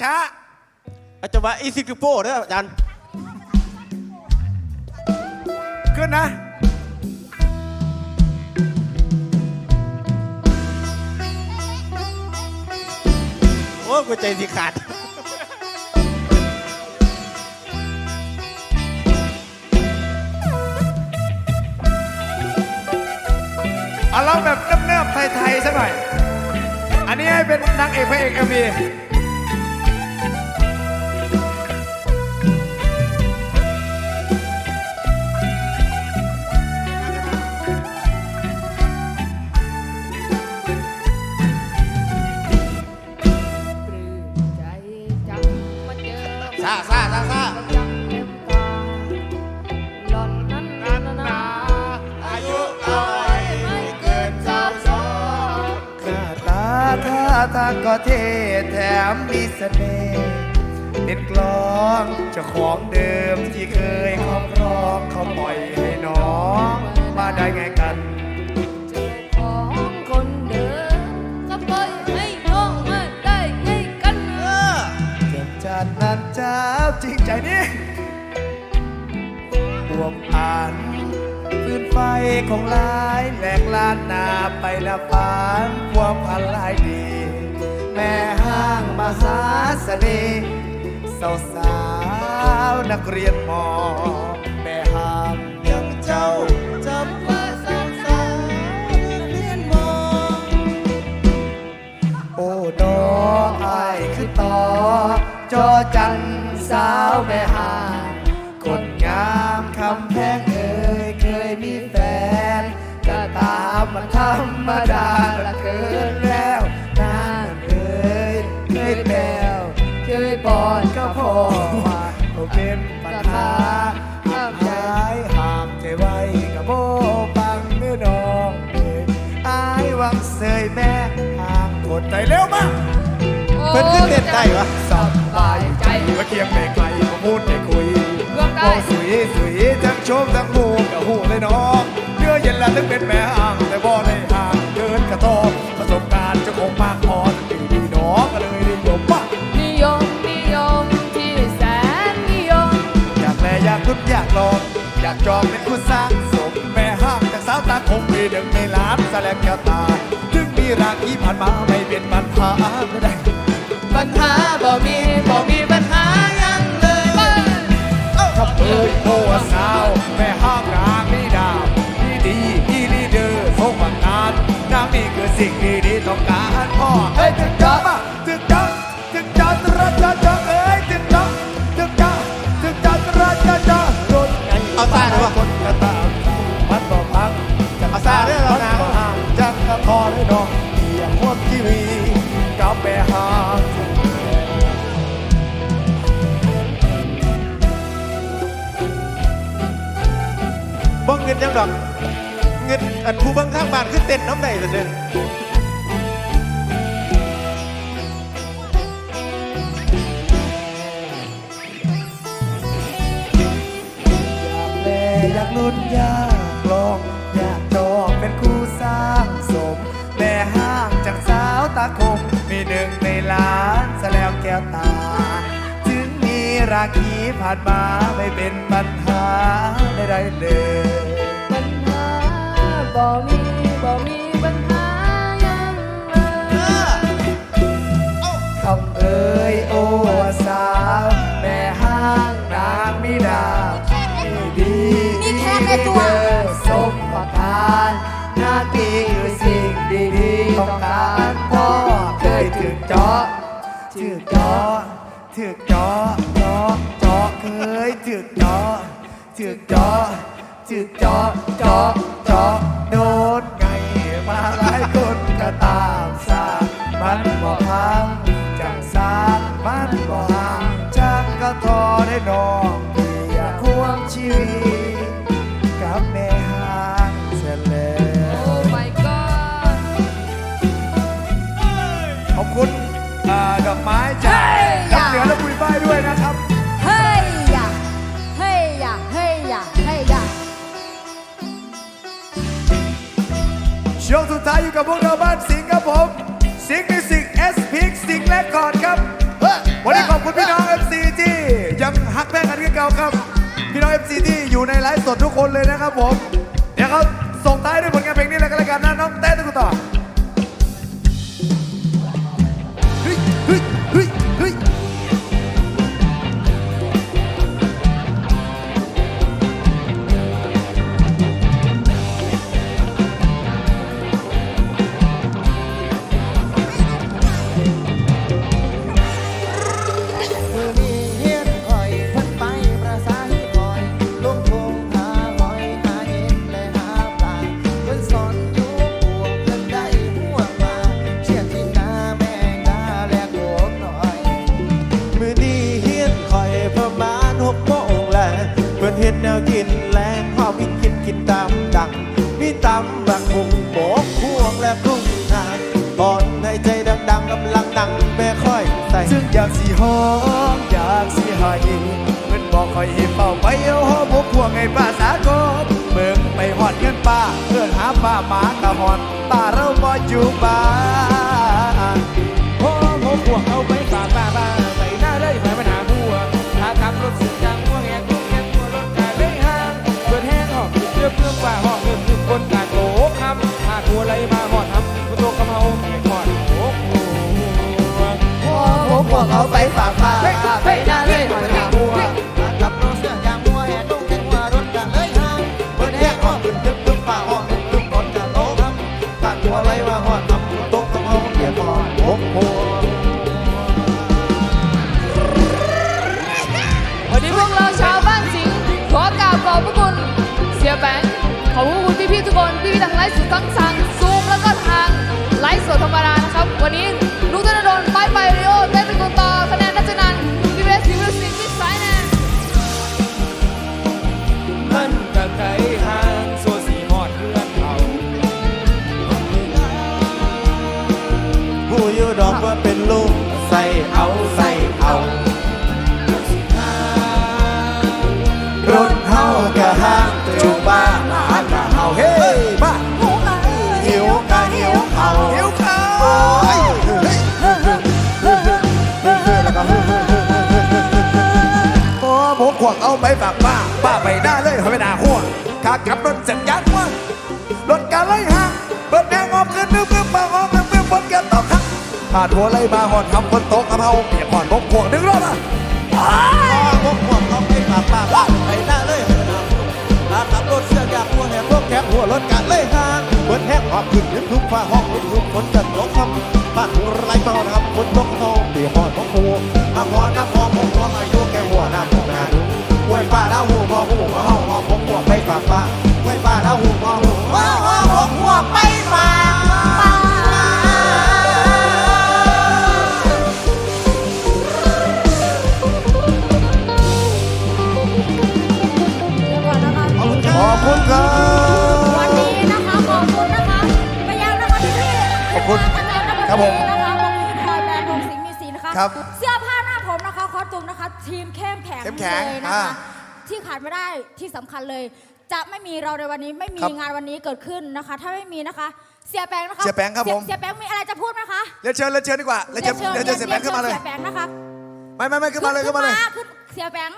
ช้าอาจารย์ว่าอีซิกิโป้เด้ออาจารย์ขึ้นนะ โอ้กูใจสิขาด เอาเราแบบเนิบๆไทยๆสักหน่อย อันนี้ให้เป็นนางเอกพระเอกเอ็มวี ท่าทางก็เท่แถมมีเสน่ห์เป็นกลองเจ้าของเดิมที่เคยครอบครองเขาปล่อยให้น้องมาได้ไงกันเจอของคนเดิมก็ปล่อยให้น้องมาได้ไงกันเออเจ็บจัดนั้นเจ้าจริงใจนี่บวมอ่านฟื้นไฟของลายแหลกลานนาไปละฟานความพันลายดี แม่ห้างมหาเสน่ห์สาวสาวนักเรียนมอแม่ห้างยังเจ้าจำว่าสาวสาวนักเรียนมอโอ้ดอกอายคือต่อจอจันสาวแม่หา เพิ่นขึ้นเต้นได้วะ สบายใจว่าเคียงไม่ไกลมาพูดไม่คุยรวมได้มองสุยสุยทั้งโชมทั้งหูกับหูเลยน้องเนื้อเย็นละถึงเป็นแม่อ่างแต่บ่ได้อ่างเดินกระทบประสบการณ์เจะคงมากพอถึงดีน้องก็เลยนิยมว่านิยมนิยมที่แสนนิยม อยากแลอยากรุดอยากลองอยากจองเป็นคู่สร้างสมแม่ห้างจากสาวตาคงมีดึงในล้านแสลงแก้วตา ถึงมีรักที่ผ่านมาไม่เป็นปัญหาไม่ได้ปัญหา บ่มีบ่มีปัญหายังเลยถ้าเอ้ยโอ้สาวแม่ห้ามนางนี่ดาวนี่ดีนี่ลีเดอร์ทรงบังงานนางนี่คือสิ่งดีๆต้องการพ่อเฮ้ย งินยังดอกเงินอันผู้บังข้างบ้านคือเต้นน้ำไหนล่เด้อแม่อยากลุ้นอยากลองอยากจองเป็นคู่สร้างสมแม่ห้างจากสาวตาคมมีหนึ่งในล้านแสแล้วแก้วตา ถึงมีราคีผ่านมาไม่เป็นปัญหาใดๆเลย บ่มีบ่มีปัญหายังเลยคำเอ่ยโอ้สาว แม่ห้างนางมิดาดีดีนี่แค่ในตัว เด้อสมประทานหน้าที่คือสิ่งดีๆต้องการพ่อเคยถึงเจาะถึกเจาะถึกเจาะเจาะเจาะเคยถึกเจาะถึกเจาะ ถึกเจาะเจาะเจาะโดนไงมาหลายคนก็ตามสามันบ่พังจังสามันบ่ห่างจักก็ทอได้นองอยากควงชีวิตกับแม่ห้างเสร็จแล้วโอ้ my god ขอบคุณอ่าดอกไม้จากเฮ้ยน้ำเหนือและปุยฝ้ายด้วยนะครับาอยู่กับพวกเราบ้านสิงห์ครับผมสิงห์มิวสิกเอสพิกสิงห์และกอดครับวันนี้ขอบคุณพี่น้องเอฟซีที่ยังฮักแป้งกันกันเก่าครับ พี่น้องเอฟซีที่อยู่ในไลฟ์สดทุกคนเลยนะครับผมเดี๋ยวเขาส่งท้ายด้วยผลงานเพลงนี้นะครั วกินแรงข้าวกินกินกินตามดังมีตำบักหุงโบกพวงและกุ้งนางตอนให้ใจดังๆกำลังดังแม่ค่อยใส่ซึ่งอยากสีหอมอยากสีหายเพิ่นบอกคอยให้เป่าไปเอาหอมพวกพวงไอ้ป้าสากบเบิ่งไปหอดเงินป้าเพื่อนหาป้าหมากระหอนป้าเราบ่อยู่บ้าน หัวไหลมาหอดทำกูโตกะเพราเกียหอดโอ้โหวันนี้พวกเราชาวบ้านสิงห์ขอกราบขอบพระคุณเสียแบงค์ขอบพระคุณพี่ๆทุกคนพี่ๆทางไลฟ์สดทั้งทางซูมแล้วก็ทางไลฟ์สดธรรมดา เป็นลูกใส่เอาใส่เอารถเฮากะห้างจูบ้าหากะเฮาเฮ้ยบ้าหิวกะหิวเขาเดี๋ยวเขาเฮ้ยเฮ้ยเฮ้ยเฮ้ยเฮ้ยเฮ้ยเฮ้ยแล้วก็เฮ้ยเฮ้ยเฮ้ยเฮ้ยเฮ้ยเฮ้ยพอผมขวงเอาไปฝากป้าป้าไปหน้าเลยหอยไปหน้าหัวขากลับรถสัญญาณว่ารถ ผ่านหัวไล่มาหอดทำคนโต๊ะกะเพราเปียกหอดบกพวงนึกรอบอะ ครับ เสื้อผ้าหน้าผมนะคะคอสตูมนะคะ ทีมเข้มแข็งเข้มแข็งเลยนะอ่าคะที่ขาดไม่ได้ที่สำคัญเลย จะไม่มีเราในวันนี้ไม่มีครับงานวันนี้เกิดขึ้นนะคะ ถ้าไม่มีนะคะ เสียแปงนะคะเสียแป้งครับผม เสียแปงมีอะไรจะพูดไหมคะเรียนเชิญเรียนเชิญดีกว่าเรียนเชิญเรียนเชิญเสียแบงค์ขึ้นมาเลยเสียแปงนะคะไม่ไม่ไม่ขึ้นมาเลยขึ้นมาเลยขึ้นเสียแปง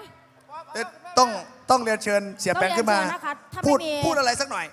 เอ๊ะต้องต้องเรียนเชิญเสียแบงค์ขึ้นมาต้องเรียนเชิญนะคะถ้าไม่พูดมี พูดอะไรสักหน่อย